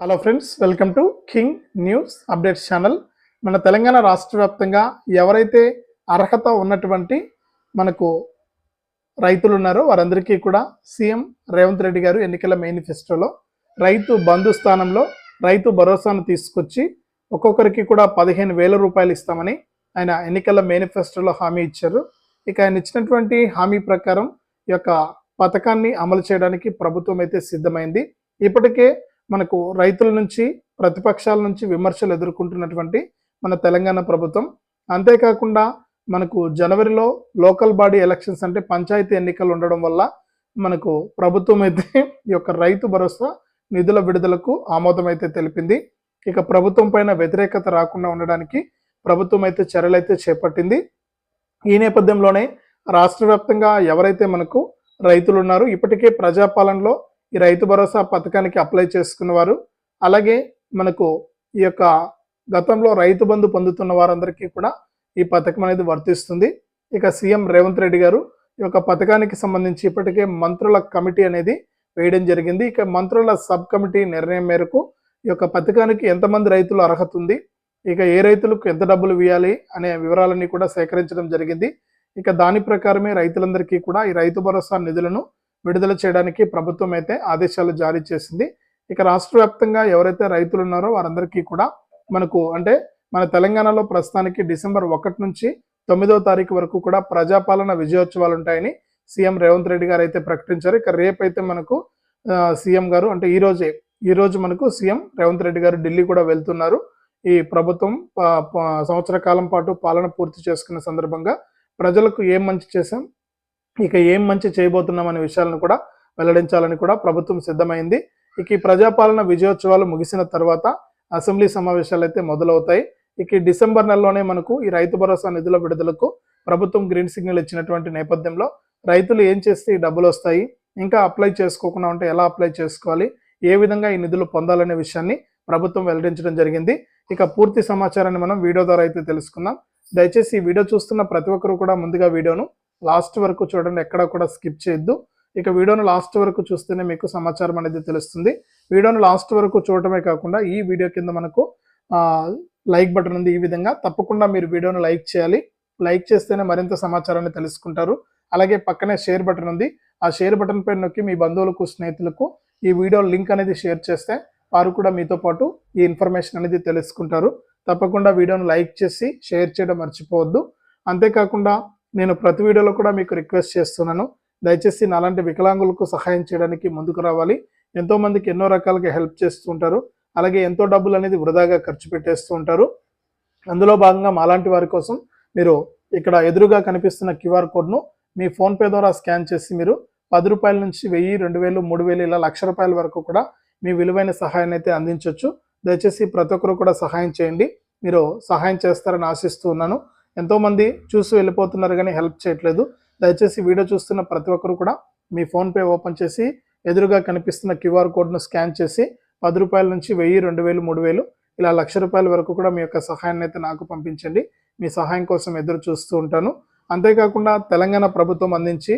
Hello friends welcome to king news updates channel మన తెలంగాణ రాష్ట్ర వ్యాప్తంగా ఎవరైతే అర్హత ఉన్నటువంటి మనకు రైతులు ఉన్నారో వారందరికీ కూడా సీఎం రేవంత్ రెడ్డి గారు ఎన్నికల మేనిఫెస్టోలో రైతు బంధు స్థానంలో రైతు భరోసాను తీసుకొచ్చి ఒక్కొక్కరికి కూడా పదిహేను వేల రూపాయలు ఇస్తామని ఆయన ఎన్నికల మేనిఫెస్టోలో హామీ ఇచ్చారు. ఇక ఆయన ఇచ్చినటువంటి హామీ ప్రకారం ఈ యొక్క పథకాన్ని అమలు చేయడానికి ప్రభుత్వం అయితే సిద్ధమైంది. ఇప్పటికే మనకు రైతుల నుంచి ప్రతిపక్షాల నుంచి విమర్శలు ఎదుర్కొంటున్నటువంటి మన తెలంగాణ ప్రభుత్వం. అంతేకాకుండా మనకు జనవరిలో లోకల్ బాడీ ఎలక్షన్స్ అంటే పంచాయతీ ఎన్నికలు ఉండడం వల్ల మనకు ప్రభుత్వం అయితే ఈ యొక్క రైతు భరోసా నిధుల విడుదలకు ఆమోదం అయితే తెలిపింది. ఇక ప్రభుత్వం పైన వ్యతిరేకత రాకుండా ఉండడానికి ప్రభుత్వం అయితే చర్యలు అయితే చేపట్టింది. ఈ నేపథ్యంలోనే రాష్ట్ర వ్యాప్తంగా ఎవరైతే మనకు రైతులు ఉన్నారో ఇప్పటికే ప్రజాపాలనలో ఈ రైతు భరోసా పథకానికి అప్లై చేసుకున్నవారు అలాగే మనకు ఈ యొక్క గతంలో రైతు బంధు పొందుతున్న వారందరికీ కూడా ఈ పథకం అనేది వర్తిస్తుంది. ఇక సీఎం రేవంత్ రెడ్డి గారు ఈ యొక్క పథకానికి సంబంధించి ఇప్పటికే మంత్రుల కమిటీ అనేది వేయడం జరిగింది. ఇక మంత్రుల సబ్ కమిటీ నిర్ణయం మేరకు ఈ యొక్క పథకానికి ఎంతమంది రైతులు అర్హత ఉంది ఇక ఏ రైతులకు ఎంత డబ్బులు వేయాలి అనే వివరాలన్నీ కూడా సేకరించడం జరిగింది. ఇక దాని ప్రకారమే రైతులందరికీ కూడా ఈ రైతు భరోసా నిధులను విడుదల చేయడానికి ప్రభుత్వం అయితే ఆదేశాలు జారీ చేసింది. ఇక రాష్ట్ర వ్యాప్తంగా ఎవరైతే రైతులు ఉన్నారో వారందరికీ కూడా మనకు అంటే మన తెలంగాణలో ప్రస్తుతానికి డిసెంబర్ ఒకటి నుంచి తొమ్మిదవ తారీఖు వరకు కూడా ప్రజాపాలన విజయోత్సవాలు ఉంటాయని సీఎం రేవంత్ రెడ్డి గారు అయితే ప్రకటించారు. ఇక రేపైతే మనకు సీఎం గారు అంటే ఈ రోజే ఈ రోజు మనకు సీఎం రేవంత్ రెడ్డి గారు ఢిల్లీ కూడా వెళ్తున్నారు. ఈ ప్రభుత్వం సంవత్సర కాలం పాటు పాలన పూర్తి చేసుకున్న సందర్భంగా ప్రజలకు ఏం మంచి చేశాం? ఇక ఏం మంచి చేయబోతున్నాం అనే విషయాలను కూడా వెల్లడించాలని కూడా ప్రభుత్వం సిద్ధమైంది. ఇక ఈ ప్రజాపాలన విజయోత్సవాలు ముగిసిన తర్వాత అసెంబ్లీ సమావేశాలు అయితే మొదలవుతాయి. ఇక డిసెంబర్ నెలలోనే మనకు ఈ రైతు భరోసా నిధుల విడుదలకు ప్రభుత్వం గ్రీన్ సిగ్నల్ ఇచ్చినటువంటి నేపథ్యంలో రైతులు ఏం చేస్తే ఈ డబ్బులు వస్తాయి? ఇంకా అప్లై చేసుకోకుండా ఉంటే ఎలా అప్లై చేసుకోవాలి? ఏ విధంగా ఈ నిధులు పొందాలనే విషయాన్ని ప్రభుత్వం వెల్లడించడం జరిగింది. ఇక పూర్తి సమాచారాన్ని మనం వీడియో ద్వారా అయితే తెలుసుకుందాం. దయచేసి ఈ వీడియో చూస్తున్న ప్రతి ఒక్కరు కూడా ముందుగా వీడియోను లాస్ట్ వరకు చూడండి ఎక్కడ కూడా స్కిప్ చేయొద్దు. ఇక వీడియోను లాస్ట్ వరకు చూస్తేనే మీకు సమాచారం అనేది తెలుస్తుంది. వీడియోను లాస్ట్ వరకు చూడటమే కాకుండా ఈ వీడియో కింద మనకు లైక్ బటన్ ఉంది ఈ విధంగా. తప్పకుండా మీరు వీడియోను లైక్ చేయాలి. లైక్ చేస్తేనే మరింత సమాచారాన్ని తెలుసుకుంటారు. అలాగే పక్కనే షేర్ బటన్ ఉంది. ఆ షేర్ బటన్ పైన నొక్కి మీ బంధువులకు స్నేహితులకు ఈ వీడియో లింక్ అనేది షేర్ చేస్తే వారు కూడా మీతో పాటు ఈ ఇన్ఫర్మేషన్ అనేది తెలుసుకుంటారు. తప్పకుండా వీడియోను లైక్ చేసి షేర్ చేయడం మర్చిపోవద్దు. అంతేకాకుండా నేను ప్రతి వీడియోలో కూడా మీకు రిక్వెస్ట్ చేస్తున్నాను. దయచేసి నాలాంటి వికలాంగులకు సహాయం చేయడానికి ముందుకు రావాలి. ఎంతో మందికి ఎన్నో రకాలుగా హెల్ప్ చేస్తూ ఉంటారు. అలాగే ఎంతో డబ్బులు అనేది వృధాగా ఖర్చు పెట్టేస్తూ ఉంటారు. అందులో భాగంగా మాలాంటి వారి కోసం మీరు ఇక్కడ ఎదురుగా కనిపిస్తున్న క్యూఆర్ కోడ్ను మీ ఫోన్పే ద్వారా స్కాన్ చేసి మీరు పది రూపాయల నుంచి వెయ్యి రెండు వేలు మూడు వేలు ఇలా లక్ష రూపాయల వరకు కూడా మీ విలువైన సహాయాన్ని అయితే అందించవచ్చు దయచేసి ప్రతి ఒక్కరు కూడా సహాయం చేయండి. మీరు సహాయం చేస్తారని ఆశిస్తూ ఉన్నాను. ఎంతోమంది చూసి వెళ్ళిపోతున్నారు కానీ హెల్ప్ చేయట్లేదు. దయచేసి వీడియో చూస్తున్న ప్రతి ఒక్కరు కూడా మీ ఫోన్పే ఓపెన్ చేసి ఎదురుగా కనిపిస్తున్న క్యూఆర్ కోడ్ను స్కాన్ చేసి పది రూపాయల నుంచి వెయ్యి రెండు వేలు మూడు వేలు ఇలా లక్ష రూపాయల వరకు కూడా మీ యొక్క సహాయాన్ని అయితే నాకు పంపించండి. మీ సహాయం కోసం ఎదురు చూస్తూ ఉంటాను. అంతేకాకుండా తెలంగాణ ప్రభుత్వం అందించి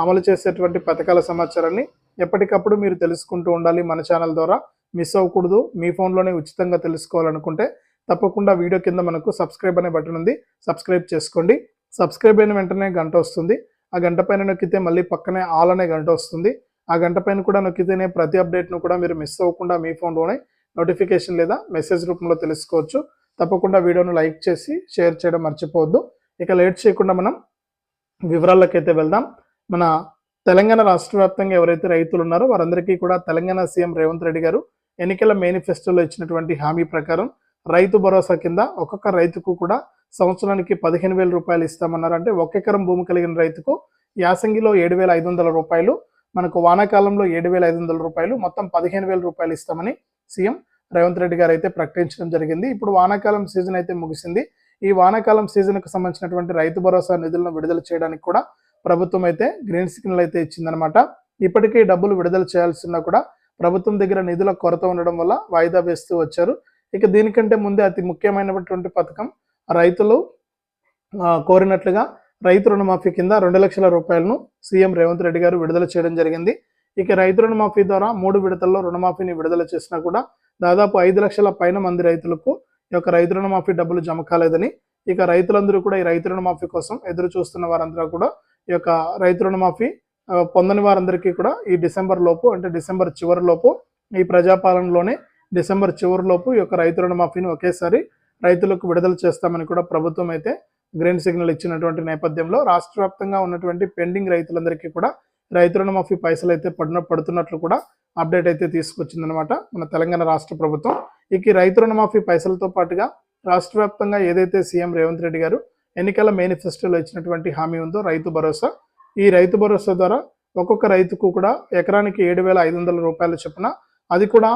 అమలు చేసేటువంటి పథకాల సమాచారాన్ని ఎప్పటికప్పుడు మీరు తెలుసుకుంటూ ఉండాలి మన ఛానల్ ద్వారా. మిస్ అవ్వకూడదు. మీ ఫోన్లోనే ఉచితంగా తెలుసుకోవాలనుకుంటే తప్పకుండా వీడియో కింద మనకు సబ్స్క్రైబ్ అనే బటన్ ఉంది. సబ్స్క్రైబ్ చేసుకోండి. సబ్స్క్రైబ్ అయిన వెంటనే గంట వస్తుంది. ఆ గంట పైన నొక్కితే మళ్ళీ పక్కనే ఆల్ అనే గంట వస్తుంది. ఆ గంట పైన కూడా నొక్కితేనే ప్రతి అప్డేట్ను కూడా మీరు మిస్ అవ్వకుండా మీ ఫోన్లోనే నోటిఫికేషన్ లేదా మెసేజ్ రూపంలో తెలుసుకోవచ్చు. తప్పకుండా వీడియోను లైక్ చేసి షేర్ చేయడం మర్చిపోవద్దు. ఇక లేట్ చేయకుండా మనం వివరాలకైతే వెళ్దాం. మన తెలంగాణ రాష్ట్ర వ్యాప్తంగా ఎవరైతే రైతులు ఉన్నారో వారందరికీ కూడా తెలంగాణ సీఎం రేవంత్ రెడ్డి గారు ఎన్నికల మేనిఫెస్టోలో ఇచ్చినటువంటి హామీ ప్రకారం రైతు భరోసా కింద ఒక్కొక్క రైతుకు కూడా సంవత్సరానికి పదిహేను వేల రూపాయలు ఇస్తామన్నారు. అంటే ఒక ఎకరం భూమి కలిగిన రైతుకు యాసంగిలో ఏడు వేల ఐదు వందల రూపాయలు మనకు వానాకాలంలో ఏడు వేల ఐదు వందల రూపాయలు మొత్తం పదిహేను వేల రూపాయలు ఇస్తామని సీఎం రేవంత్ రెడ్డి గారు అయితే ప్రకటించడం జరిగింది. ఇప్పుడు వానాకాలం సీజన్ అయితే ముగిసింది. ఈ వానాకాలం సీజన్కు సంబంధించినటువంటి రైతు భరోసా నిధులను విడుదల చేయడానికి కూడా ప్రభుత్వం అయితే గ్రీన్ సిగ్నల్ అయితే ఇచ్చిందనమాట ఇప్పటికే డబ్బులు విడుదల చేయాల్సి కూడా ప్రభుత్వం దగ్గర నిధుల కొరత ఉండడం వల్ల వాయిదా వేస్తూ వచ్చారు. ఇక దీనికంటే ముందే అతి ముఖ్యమైనటువంటి పథకం రైతులు కోరినట్లుగా రైతు రుణమాఫీ కింద రెండు లక్షల రూపాయలను సీఎం రేవంత్ రెడ్డి గారు విడుదల చేయడం జరిగింది. ఇక రైతు రుణమాఫీ ద్వారా మూడు విడతల్లో రుణమాఫీని విడుదల చేసినా కూడా దాదాపు ఐదు లక్షల పైన మంది రైతులకు ఈ యొక్క రైతు రుణమాఫీ డబ్బులు జమ కాలేదని ఇక రైతులందరూ కూడా ఈ రైతు రుణమాఫీ కోసం ఎదురు చూస్తున్న వారందరూ కూడా ఈ యొక్క రైతు రుణమాఫీ పొందని వారందరికీ కూడా ఈ డిసెంబర్ లోపు అంటే డిసెంబర్ చివరి లోపు ఈ ప్రజాపాలనలోనే డిసెంబర్ చివరిలోపు ఈ యొక్క రైతు రుణమాఫీని ఒకేసారి రైతులకు విడుదల చేస్తామని కూడా ప్రభుత్వం అయితే గ్రీన్ సిగ్నల్ ఇచ్చినటువంటి నేపథ్యంలో రాష్ట్ర వ్యాప్తంగా ఉన్నటువంటి పెండింగ్ రైతులందరికీ కూడా రైతు రుణమాఫీ పైసలు అయితే పడిన పడుతున్నట్లు కూడా అప్డేట్ అయితే తీసుకొచ్చిందనమాట మన తెలంగాణ రాష్ట్ర ప్రభుత్వం. ఇక ఈ రైతు రుణమాఫీ పైసలతో పాటుగా రాష్ట్ర వ్యాప్తంగా ఏదైతే సీఎం రేవంత్ రెడ్డి గారు ఎన్నికల మేనిఫెస్టోలో ఇచ్చినటువంటి హామీ ఉందో రైతు భరోసా ఈ రైతు భరోసా ద్వారా ఒక్కొక్క రైతుకు కూడా ఎకరానికి ఏడు వేల ఐదు వందల రూపాయలు చొప్పున అది కూడా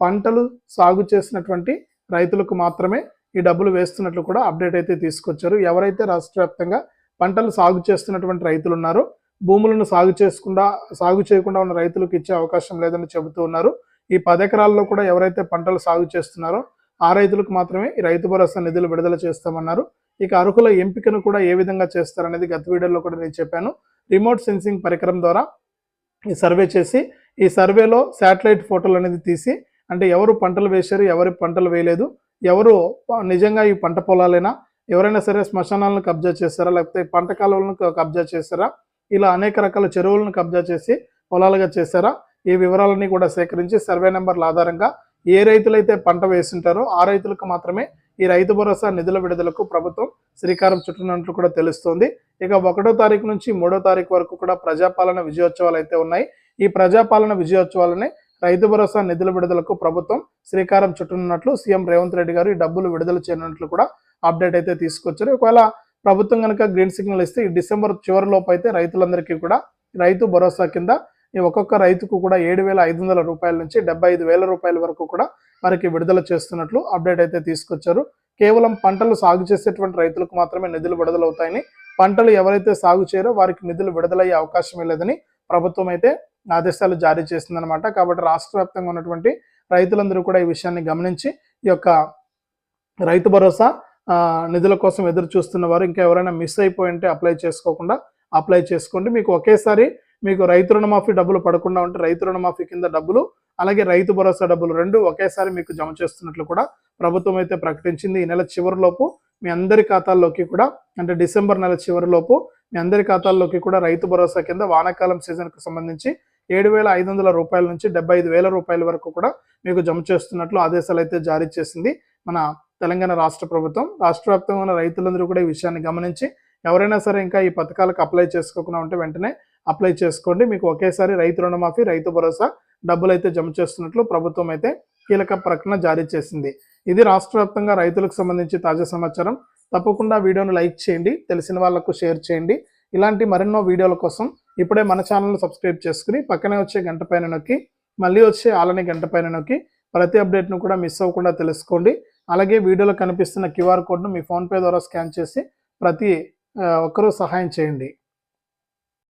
పంటలు సాగు చేసినటువంటి రైతులకు మాత్రమే ఈ డబ్బులు వేస్తున్నట్లు కూడా అప్డేట్ అయితే తీసుకొచ్చారు. ఎవరైతే రాష్ట్ర వ్యాప్తంగా పంటలు సాగు చేస్తున్నటువంటి రైతులు ఉన్నారో భూములను సాగు చేసుకుండా సాగు చేయకుండా ఉన్న రైతులకు ఇచ్చే అవకాశం లేదని చెబుతూ ఉన్నారు. ఈ పదెకరాల్లో కూడా ఎవరైతే పంటలు సాగు చేస్తున్నారో ఆ రైతులకు మాత్రమే ఈ రైతు భరోసా నిధులు విడుదల చేస్తామన్నారు. ఇక అర్హుల ఎంపికను కూడా ఏ విధంగా చేస్తారనేది గత వీడియోలో కూడా నేను చెప్పాను. రిమోట్ సెన్సింగ్ పరికరం ద్వారా ఈ సర్వే చేసి ఈ సర్వేలో శాటిలైట్ ఫోటోలు అనేది తీసి అంటే ఎవరు పంటలు వేశారు ఎవరి పంటలు వేయలేదు ఎవరు నిజంగా ఈ పంట పొలాలైనా ఎవరైనా సరే శ్మశానాలను కబ్జా చేస్తారా లేకపోతే పంట కాలువలను కబ్జా చేస్తారా ఇలా అనేక రకాల చెరువులను కబ్జా చేసి పొలాలుగా చేశారా ఈ వివరాలన్నీ కూడా సేకరించి సర్వే నెంబర్ల ఆధారంగా ఏ రైతులైతే పంట వేసింటారో ఆ రైతులకు మాత్రమే ఈ రైతు భరోసా నిధుల విడుదలకు ప్రభుత్వం శ్రీకారం చుట్టినట్లు కూడా తెలుస్తోంది. ఇక ఒకటో తారీఖు నుంచి మూడో తారీఖు వరకు కూడా ప్రజాపాలన విజయోత్సవాలు అయితే ఉన్నాయి. ఈ ప్రజాపాలన విజయోత్సవాలని రైతు భరోసా నిధుల విడుదలకు ప్రభుత్వం శ్రీకారం చుట్టనున్నట్లు సీఎం రేవంత్ రెడ్డి గారు ఈ డబ్బులు విడుదల చేయనున్నట్లు కూడా అప్డేట్ అయితే తీసుకొచ్చారు. ఒకవేళ ప్రభుత్వం కనుక గ్రీన్ సిగ్నల్ ఇస్తే ఈ డిసెంబర్ చివరిలోపు అయితే రైతులందరికీ కూడా రైతు భరోసా కింద ఈ ఒక్కొక్క రైతుకు కూడా ఏడు వేల ఐదు వందల రూపాయల నుంచి డెబ్బై ఐదు వేల రూపాయల వరకు కూడా వారికి విడుదల చేస్తున్నట్లు అప్డేట్ అయితే తీసుకొచ్చారు. కేవలం పంటలు సాగు చేసేటువంటి రైతులకు మాత్రమే నిధులు విడుదలవుతాయని పంటలు ఎవరైతే సాగు చేయరో వారికి నిధులు విడుదలయ్యే అవకాశమే లేదని ప్రభుత్వం అయితే ఆదేశాలు జారీ చేసిందనమాట కాబట్టి రాష్ట్ర వ్యాప్తంగా ఉన్నటువంటి రైతులందరూ కూడా ఈ విషయాన్ని గమనించి ఈ యొక్క రైతు భరోసా నిధుల కోసం ఎదురు చూస్తున్న వారు ఇంకా ఎవరైనా మిస్ అయిపోయి ఉంటే అప్లై చేసుకోకుండా అప్లై చేసుకోండి. మీకు ఒకేసారి మీకు రైతు రుణమాఫీ డబ్బులు పడకుండా ఉంటే రైతు రుణమాఫీ కింద డబ్బులు అలాగే రైతు భరోసా డబ్బులు రెండు ఒకేసారి మీకు జమ చేస్తున్నట్లు కూడా ప్రభుత్వం అయితే ప్రకటించింది. ఈ నెల చివరిలోపు మీ అందరి ఖాతాల్లోకి కూడా అంటే డిసెంబర్ నెల చివరిలోపు మీ అందరి ఖాతాల్లోకి కూడా రైతు భరోసా కింద వానాకాలం సీజన్కు సంబంధించి ఏడు వేల ఐదు వందల రూపాయల నుంచి డెబ్బై ఐదు వేల రూపాయల వరకు కూడా మీకు జమ చేస్తున్నట్లు ఆదేశాలు అయితే జారీ చేసింది మన తెలంగాణ రాష్ట్ర ప్రభుత్వం. రాష్ట్ర వ్యాప్తంగా ఉన్న రైతులందరూ కూడా ఈ విషయాన్ని గమనించి ఎవరైనా సరే ఇంకా ఈ పథకాలకు అప్లై చేసుకోకుండా ఉంటే వెంటనే అప్లై చేసుకోండి. మీకు ఒకేసారి రైతు రుణమాఫీ రైతు భరోసా డబ్బులు అయితే జమ చేస్తున్నట్లు ప్రభుత్వం అయితే కీలక ప్రకటన జారీ చేసింది. ఇది రాష్ట్ర వ్యాప్తంగా రైతులకు సంబంధించి తాజా సమాచారం. తప్పకుండా వీడియోను లైక్ చేయండి తెలిసిన వాళ్ళకు షేర్ చేయండి. ఇలాంటి మరెన్నో వీడియోల కోసం ఇప్పుడే మన ఛానల్ సబ్స్క్రైబ్ చేసుకుని పక్కనే వచ్చే గంట పైన నొక్కి మళ్ళీ వచ్చే ఆలని గంట పైన నొక్కి ప్రతి అప్డేట్ను కూడా మిస్ అవ్వకుండా తెలుసుకోండి. అలాగే వీడియోలో కనిపిస్తున్న క్యూఆర్ కోడ్ను మీ ఫోన్పే ద్వారా స్కాన్ చేసి ప్రతి ఒక్కరూ సహాయం చేయండి.